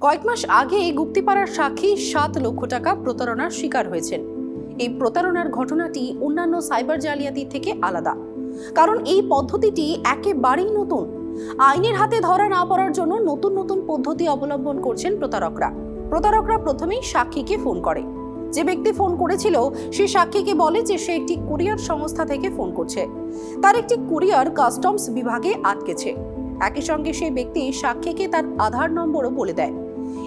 কয়েক মাস আগে গুপ্তিপাড়ার সাক্ষী সাত লক্ষ টাকা প্রতারণার শিকার হয়েছেন। এই প্রতারণার ঘটনাটি অন্যান্য সাইবার জালিয়াতি থেকে আলাদা। কারণ এই পদ্ধতিটি একেবারেই নতুন। আইনের হাতে ধরা না পড়ার জন্য নতুন নতুন পদ্ধতি অবলম্বন করছেন প্রতারকরা। প্রতারকরা প্রথমেই সাক্ষীকে ফোন করে। যে ব্যক্তি ফোন করেছিল, সে সাক্ষীকে বলে যে সে একটি কুরিয়ার সংস্থা থেকে ফোন করছে। তার একটি কুরিয়ার কাস্টমস বিভাগে আটকেছে। একই সঙ্গে সেই ব্যক্তি সাক্ষীকে তার আধার নম্বরও বলে দেয়।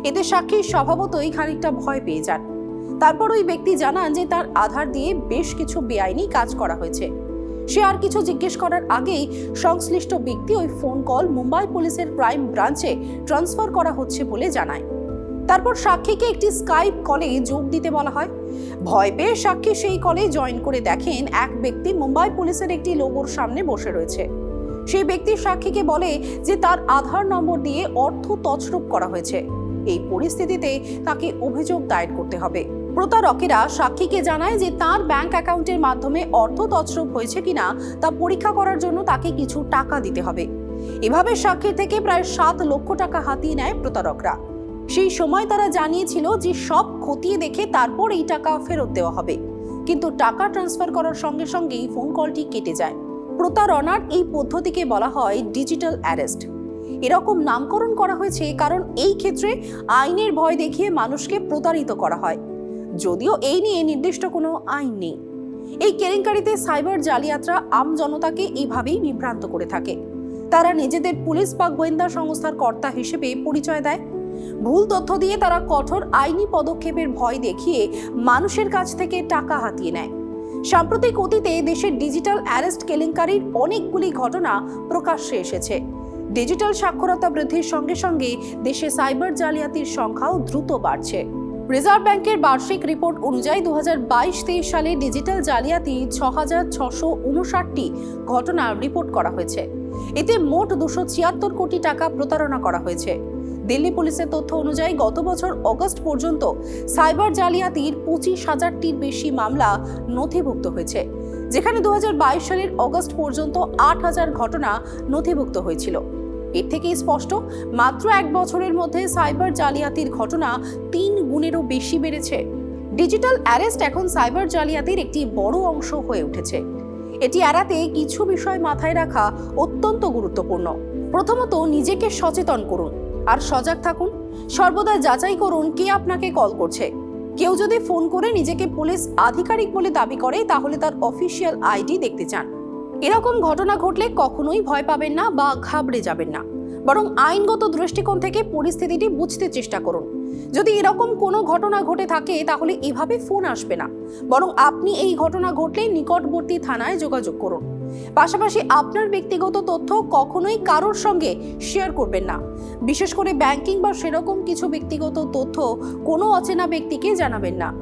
এতে সাক্ষী স্বভাবতই খানিকটা ভয় পেয়ে যান। তারপর ওই ব্যক্তি জানান যে তার আধার দিয়ে বেশ কিছু বেআইনি কাজ করা হয়েছে। সে আর কিছু জিজ্ঞেস করার আগেই সংশ্লিষ্ট ব্যক্তি ওই ফোন কল মুম্বাই পুলিশের ক্রাইম ব্রাঞ্চে ট্রান্সফার করা হচ্ছে বলে জানায়। তারপর সাক্ষীকে একটি স্কাইপ কলে যোগ দিতে বলা হয়। ভয় পেয়ে সাক্ষী সেই কলে জয়েন করে দেখেন এক ব্যক্তি মুম্বাই পুলিশের একটি লোগোর সামনে বসে রয়েছে। সেই ব্যক্তি সাক্ষীকে বলে যে তার আধার নম্বর দিয়ে অর্থ তছরূপ করা হয়েছে। এই পরিস্থিতিতে তাকে অভিযোগ দায়ের করতে হবে। প্রতারকেরা সাক্ষীকে জানায় যে তার ব্যাংক অ্যাকাউন্টের মাধ্যমে অর্থ তছরূপ হয়েছে কিনা তা পরীক্ষা করার জন্য তাকে কিছু টাকা দিতে হবে। এভাবে সাক্ষীর থেকে প্রায় সাত লক্ষ টাকা হাতিয়ে নেয় প্রতারকরা। সেই সময় তারা জানিয়েছিল যে সব খতিয়ে দেখে তারপর এই টাকা ফেরত দেওয়া হবে। কিন্তু টাকা ট্রান্সফার করার সঙ্গে সঙ্গেই ফোন কলটি কেটে যায়। প্রতারণার এই পদ্ধতিকে বলা হয় ডিজিটাল অ্যারেস্ট। এরকম নামকরণ করা হয়েছে কারণ এই ক্ষেত্রে আইনের ভয় দেখিয়ে মানুষকে প্রতারিত করা হয়। যদিও এই নিয়ে নির্দিষ্ট কোনো আইন নেই। এই কেলেঙ্কারিতে সাইবার জালিয়াতরা আম জনতাকে এইভাবেই বিভ্রান্ত করে থাকে। তারা নিজেদের পুলিশ বা গোয়েন্দা সংস্থার কর্তা হিসেবে পরিচয় দেয়। ভুল তথ্য দিয়ে তারা কঠোর আইনি পদক্ষেপের ভয় দেখিয়ে মানুষের কাছ থেকে টাকা হাতিয়ে নেয়। সাম্প্রতিক অতীতে দেশের ডিজিটাল অ্যারেস্ট কেলেঙ্কারির অনেকগুলি ঘটনা প্রকাশ্যে এসেছে। ডিজিটাল সাক্ষরতা বৃদ্ধির সঙ্গে সঙ্গে দেশে সাইবার জালিয়াতির সংখ্যাও দ্রুত বাড়ছে। রিজার্ভ ব্যাংকের বার্ষিক রিপোর্ট অনুযায়ী দু হাজার বাইশ তেইশ সালে ডিজিটাল জালিয়াতি ছ হাজার ছশো উনষাটটি ঘটনা রিপোর্ট করা হয়েছে। এতে মোট দুশো ছিয়াত্তর কোটি টাকা প্রতারণা করা হয়েছে। দিল্লি পুলিশের তথ্য অনুযায়ী গত বছর অগস্ট পর্যন্ত সাইবার জালিয়াতির পঁচিশ হাজারটির বেশি মামলা নথিভুক্ত হয়েছে, যেখানে দু হাজার বাইশ সালের অগস্ট পর্যন্ত আট হাজার ঘটনা নথিভুক্ত হয়েছিল। এর থেকেই স্পষ্ট, মাত্র এক বছরের মধ্যে সাইবার জালিয়াতির ঘটনা তিন গুণেরও বেশি বেড়েছে। ডিজিটাল অ্যারেস্ট এখন সাইবার জালিয়াতির একটি বড় অংশ হয়ে উঠেছে। এটি এড়াতে কিছু বিষয় মাথায় রাখা অত্যন্ত গুরুত্বপূর্ণ। প্রথমত, নিজেকে সচেতন করুন। আর সজাগ থাকুন। সর্বদা যাচাই করুন কে আপনাকে কল করছে। কেউ যদি ফোন করে নিজেকে পুলিশ আধিকারিক বলে দাবি করে, তাহলে তার অফিসিয়াল আইডি দেখতে চান। এরকম ঘটনা ঘটলে কখনোই ভয় পাবেন না বা ঘাবড়ে যাবেন না। বরং আইনগত দৃষ্টিকোণ থেকে পরিস্থিতিটি বুঝতে চেষ্টা করুন। যদি এরকম কোনো ঘটনা ঘটে থাকে, তাহলে এভাবে ফোন আসবে না। বরং আপনি এই ঘটনা ঘটলে নিকটবর্তী থানায় যোগাযোগ করুন। পাশাপাশি আপনার ব্যক্তিগত তথ্য কখনোই কারোর সঙ্গে শেয়ার করবেন না। বিশেষ করে ব্যাংকিং বা সেরকম কিছু ব্যক্তিগত তথ্য কোনো অচেনা ব্যক্তিকে জানাবেন না।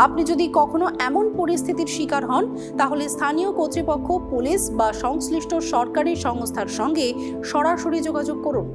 আপনি যদি কখনো এমন পরিস্থিতির শিকার হন, তাহলে স্থানীয় কর্তৃপক্ষ, পুলিশ বা সংশ্লিষ্ট সরকারি সংস্থার সঙ্গে সরাসরি যোগাযোগ করুন।